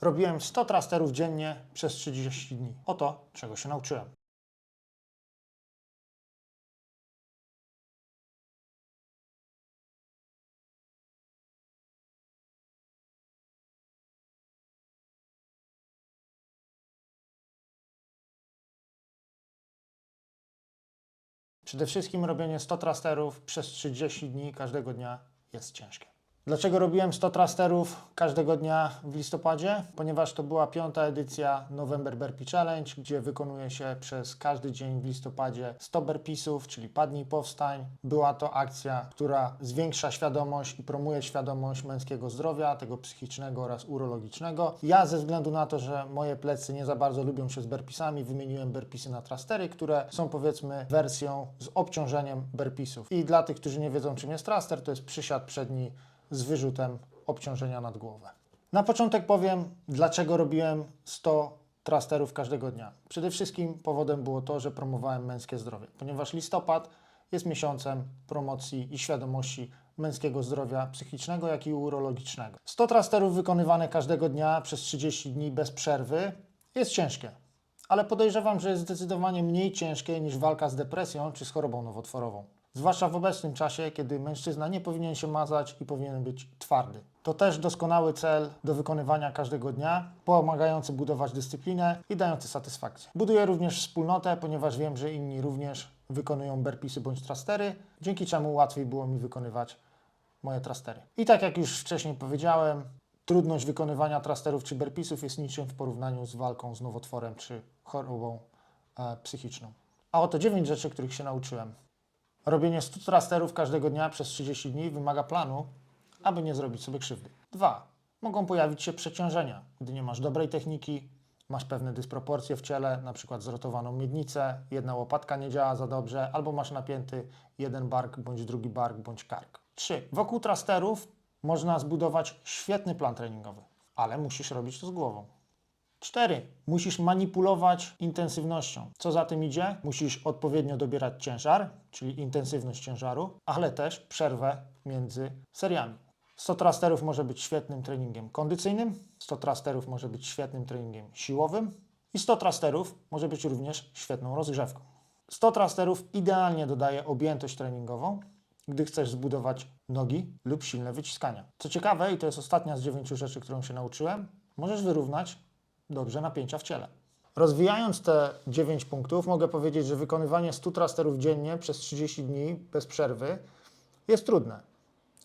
Robiłem 100 trasterów dziennie przez 30 dni. Oto, czego się nauczyłem. Przede wszystkim robienie 100 trasterów przez 30 dni każdego dnia jest ciężkie. Dlaczego robiłem 100 trasterów każdego dnia w listopadzie? Ponieważ to była piąta edycja November Burpee Challenge, gdzie wykonuje się przez każdy dzień w listopadzie 100 burpeesów, czyli padnij powstań. Była to akcja, która zwiększa świadomość i promuje świadomość męskiego zdrowia, tego psychicznego oraz urologicznego. Ja ze względu na to, że moje plecy nie za bardzo lubią się z burpeesami, wymieniłem burpeesy na trastery, które są powiedzmy wersją z obciążeniem burpeesów. I dla tych, którzy nie wiedzą czym jest traster, to jest przysiad przedni z wyrzutem obciążenia nad głowę. Na początek powiem, dlaczego robiłem 100 trasterów każdego dnia. Przede wszystkim powodem było to, że promowałem męskie zdrowie, ponieważ listopad jest miesiącem promocji i świadomości męskiego zdrowia psychicznego, jak i urologicznego. 100 trasterów wykonywane każdego dnia przez 30 dni bez przerwy jest ciężkie, ale podejrzewam, że jest zdecydowanie mniej ciężkie niż walka z depresją czy z chorobą nowotworową. Zwłaszcza w obecnym czasie, kiedy mężczyzna nie powinien się mazać i powinien być twardy. To też doskonały cel do wykonywania każdego dnia, pomagający budować dyscyplinę i dający satysfakcję. Buduję również wspólnotę, ponieważ wiem, że inni również wykonują burpeesy bądź trastery, dzięki czemu łatwiej było mi wykonywać moje trastery. I tak jak już wcześniej powiedziałem, trudność wykonywania trasterów czy burpeesów jest niczym w porównaniu z walką z nowotworem czy chorobą e, psychiczną. A oto 9 rzeczy, których się nauczyłem. Robienie 100 trasterów każdego dnia przez 30 dni wymaga planu, aby nie zrobić sobie krzywdy. 2. Mogą pojawić się przeciążenia, gdy nie masz dobrej techniki, masz pewne dysproporcje w ciele, na przykład zrotowaną miednicę, jedna łopatka nie działa za dobrze, albo masz napięty jeden bark, bądź drugi bark, bądź kark. 3. Wokół trasterów można zbudować świetny plan treningowy, ale musisz robić to z głową. 4. Musisz manipulować intensywnością. Co za tym idzie? Musisz odpowiednio dobierać ciężar, czyli intensywność ciężaru, ale też przerwę między seriami. 100 trasterów może być świetnym treningiem kondycyjnym, 100 trasterów może być świetnym treningiem siłowym i 100 trasterów może być również świetną rozgrzewką. 100 trasterów idealnie dodaje objętość treningową, gdy chcesz zbudować nogi lub silne wyciskania. Co ciekawe, i to jest ostatnia z dziewięciu rzeczy, którą się nauczyłem, możesz wyrównać dobrze napięcia w ciele. Rozwijając te 9 punktów, mogę powiedzieć, że wykonywanie 100 trasterów dziennie przez 30 dni bez przerwy jest trudne.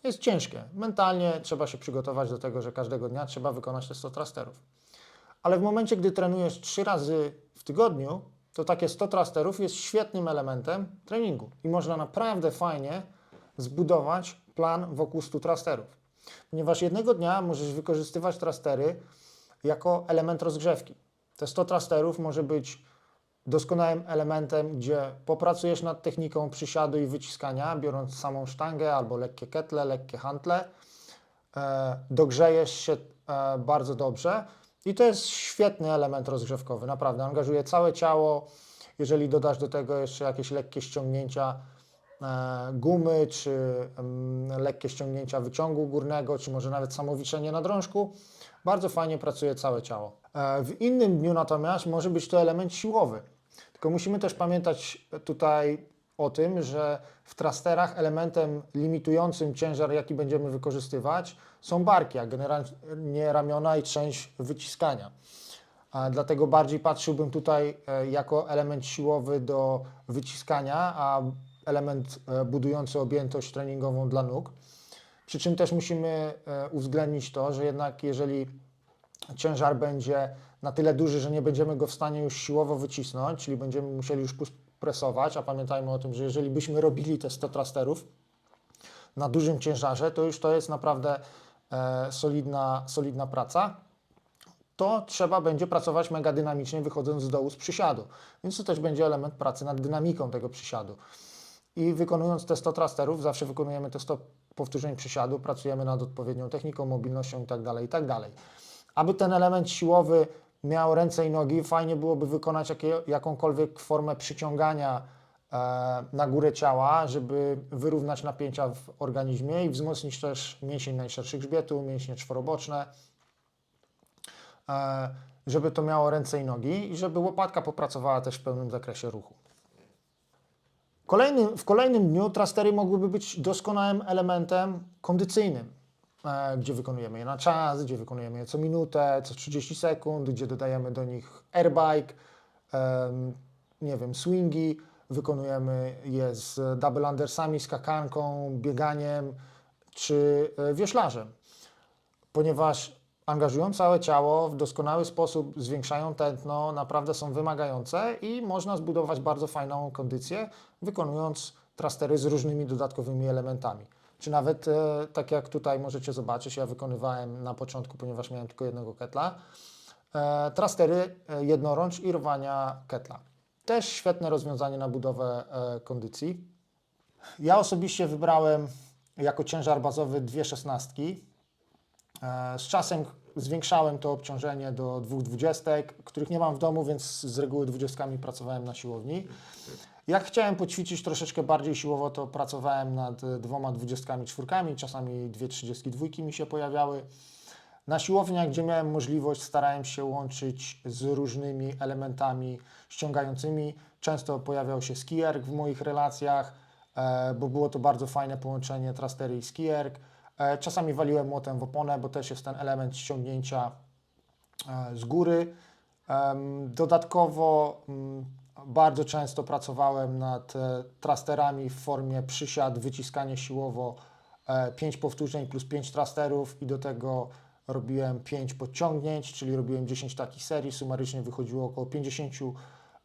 Jest ciężkie. Mentalnie trzeba się przygotować do tego, że każdego dnia trzeba wykonać te 100 trasterów. Ale w momencie, gdy trenujesz 3 razy w tygodniu, to takie 100 trasterów jest świetnym elementem treningu i można naprawdę fajnie zbudować plan wokół 100 trasterów. Ponieważ jednego dnia możesz wykorzystywać trastery jako element rozgrzewki. Te 100 trasterów może być doskonałym elementem, gdzie popracujesz nad techniką przysiadu i wyciskania, biorąc samą sztangę albo lekkie ketle, lekkie hantle. E, dogrzejesz się e, bardzo dobrze i to jest świetny element rozgrzewkowy, naprawdę. Angażuje całe ciało. Jeżeli dodasz do tego jeszcze jakieś lekkie ściągnięcia e, gumy, czy mm, lekkie ściągnięcia wyciągu górnego, czy może nawet samowiszenie na drążku, bardzo fajnie pracuje całe ciało. E, W innym dniu natomiast może być to element siłowy. Tylko musimy też pamiętać tutaj o tym, że w trasterach elementem limitującym ciężar, jaki będziemy wykorzystywać, są barki, a generalnie ramiona i część wyciskania. Dlatego bardziej patrzyłbym tutaj e, jako element siłowy do wyciskania, a element e, budujący objętość treningową dla nóg. Przy czym też musimy e, uwzględnić to, że jednak jeżeli ciężar będzie na tyle duży, że nie będziemy go w stanie już siłowo wycisnąć, czyli będziemy musieli już presować, a pamiętajmy o tym, że jeżeli byśmy robili te 100 trasterów na dużym ciężarze, to już to jest naprawdę e, solidna, solidna praca to trzeba będzie pracować mega dynamicznie, wychodząc z dołu z przysiadu. Więc to też będzie element pracy nad dynamiką tego przysiadu. I wykonując te 100 trasterów, zawsze wykonujemy te 100 powtórzeń przysiadu, pracujemy nad odpowiednią techniką, mobilnością itd., itd. Aby ten element siłowy miał ręce i nogi, fajnie byłoby wykonać jakie, jakąkolwiek formę przyciągania e, na górę ciała, żeby wyrównać napięcia w organizmie i wzmocnić też mięsień najszerszych grzbietu, mięśnie czworoboczne, e, żeby to miało ręce i nogi i żeby łopatka popracowała też w pełnym zakresie ruchu. W kolejnym dniu trastery mogłyby być doskonałym elementem kondycyjnym, e, gdzie wykonujemy je na czas, gdzie wykonujemy je co minutę, co 30 sekund, gdzie dodajemy do nich airbike, nie wiem, swingi, wykonujemy je z double undersami, skakanką, bieganiem czy e, wioślarzem, ponieważ angażują całe ciało w doskonały sposób, zwiększają tętno, naprawdę są wymagające i można zbudować bardzo fajną kondycję, wykonując trastery z różnymi dodatkowymi elementami. Czy nawet, e, tak jak tutaj możecie zobaczyć, ja wykonywałem na początku, ponieważ miałem tylko jednego ketla, e, trastery e, jednorącz i rwania ketla. Też świetne rozwiązanie na budowę e, kondycji. Ja osobiście wybrałem jako ciężar bazowy dwie szesnastki. E, Z czasem zwiększałem to obciążenie do dwóch dwudziestek, których nie mam w domu, więc z reguły dwudziestkami pracowałem na siłowni. Jak chciałem poćwiczyć troszeczkę bardziej siłowo, to pracowałem nad dwoma dwudziestkami czwórkami, czasami dwie trzydziestki dwójki mi się pojawiały. Na siłowniach, gdzie miałem możliwość, starałem się łączyć z różnymi elementami ściągającymi. Często pojawiał się skierk w moich relacjach, e, bo było to bardzo fajne połączenie trastery i skierk. E, Czasami waliłem młotem w oponę, bo też jest ten element ściągnięcia e, z góry. Dodatkowo mm, bardzo często pracowałem nad e, trasterami w formie przysiad, wyciskanie siłowo 5 powtórzeń plus 5 trasterów i do tego robiłem 5 podciągnięć, czyli robiłem 10 takich serii. Sumarycznie wychodziło około 50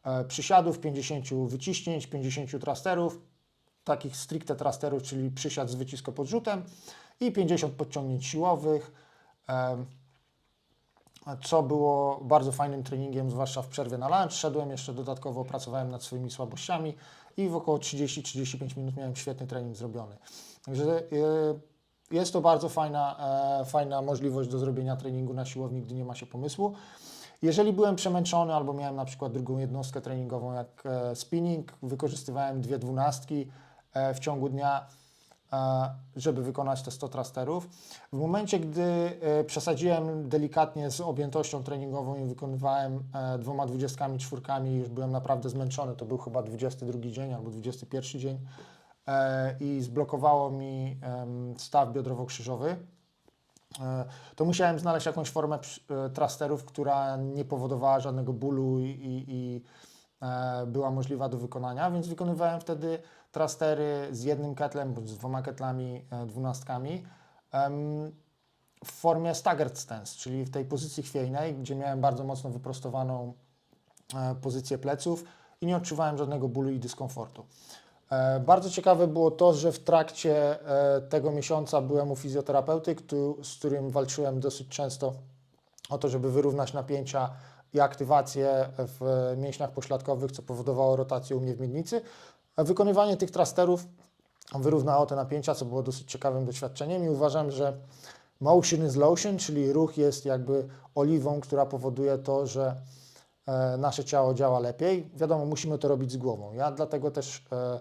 e, przysiadów, 50 wyciśnięć, 50 trasterów takich stricte trasterów, czyli przysiad z wyciskopodrzutem i 50 podciągnięć siłowych, co było bardzo fajnym treningiem, zwłaszcza w przerwie na lunch. Szedłem jeszcze dodatkowo, pracowałem nad swoimi słabościami i w około 30-35 minut miałem świetny trening zrobiony. Także e, jest to bardzo fajna, e, fajna możliwość do zrobienia treningu na siłowni, gdy nie ma się pomysłu. Jeżeli byłem przemęczony albo miałem na przykład drugą jednostkę treningową jak e, spinning, wykorzystywałem dwie dwunastki w ciągu dnia, żeby wykonać te 100 trasterów. W momencie, gdy e, przesadziłem delikatnie z objętością treningową i wykonywałem e, dwoma dwudziestkami, czwórkami, już byłem naprawdę zmęczony, to był chyba 22 dzień albo 21 dzień e, i zblokowało mi staw biodrowo-krzyżowy, E, to musiałem znaleźć jakąś formę e, trasterów, która nie powodowała żadnego bólu i, i, i e, była możliwa do wykonania, więc wykonywałem wtedy trastery z jednym ketlem bądź z dwoma ketlami, e, dwunastkami w formie staggered stance, czyli w tej pozycji chwiejnej, gdzie miałem bardzo mocno wyprostowaną e, pozycję pleców i nie odczuwałem żadnego bólu i dyskomfortu. E, Bardzo ciekawe było to, że w trakcie tego miesiąca byłem u fizjoterapeuty, z którym walczyłem dosyć często o to, żeby wyrównać napięcia i aktywację w mięśniach pośladkowych, co powodowało rotację u mnie w miednicy. Wykonywanie tych trasterów wyrównało te napięcia, co było dosyć ciekawym doświadczeniem i uważam, że motion is lotion, czyli ruch jest jakby oliwą, która powoduje to, że e, nasze ciało działa lepiej. Wiadomo, musimy to robić z głową. Ja dlatego też e,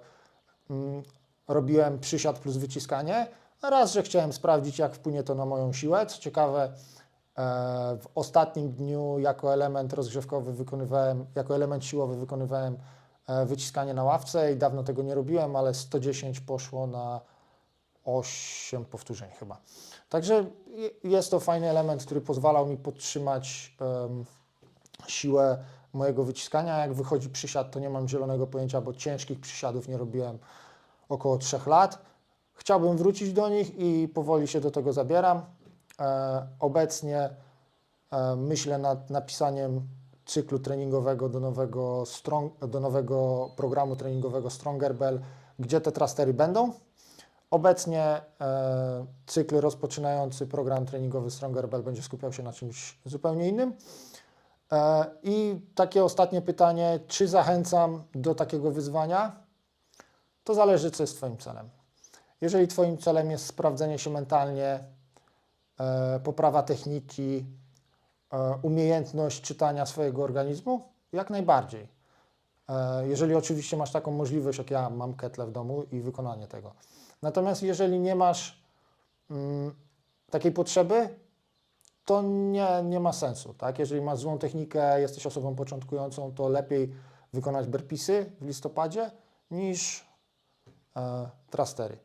mm, robiłem przysiad plus wyciskanie. Raz, że chciałem sprawdzić, jak wpłynie to na moją siłę. Co ciekawe, e, w ostatnim dniu jako element rozgrzewkowy wykonywałem, jako element siłowy wykonywałem wyciskanie na ławce i dawno tego nie robiłem, ale 110 poszło na 8 powtórzeń chyba. Także je- jest to fajny element, który pozwalał mi podtrzymać em, siłę mojego wyciskania. Jak wychodzi przysiad, to nie mam zielonego pojęcia, bo ciężkich przysiadów nie robiłem około 3 lat. Chciałbym wrócić do nich i powoli się do tego zabieram. E, obecnie e, myślę nad napisaniem cyklu treningowego do nowego, strong, do nowego programu treningowego Stronger Bell, gdzie te trastery będą. Obecnie e, cykl rozpoczynający program treningowy Stronger Bell będzie skupiał się na czymś zupełnie innym. E, I takie ostatnie pytanie, czy zachęcam do takiego wyzwania? To zależy, co jest Twoim celem. Jeżeli Twoim celem jest sprawdzenie się mentalnie, e, poprawa techniki, umiejętność czytania swojego organizmu, jak najbardziej. E, jeżeli oczywiście masz taką możliwość, jak ja mam ketle w domu i wykonanie tego. Natomiast jeżeli nie masz mm, takiej potrzeby, to nie, nie ma sensu. Tak? Jeżeli masz złą technikę, jesteś osobą początkującą, to lepiej wykonać burpeesy w listopadzie niż e, trastery.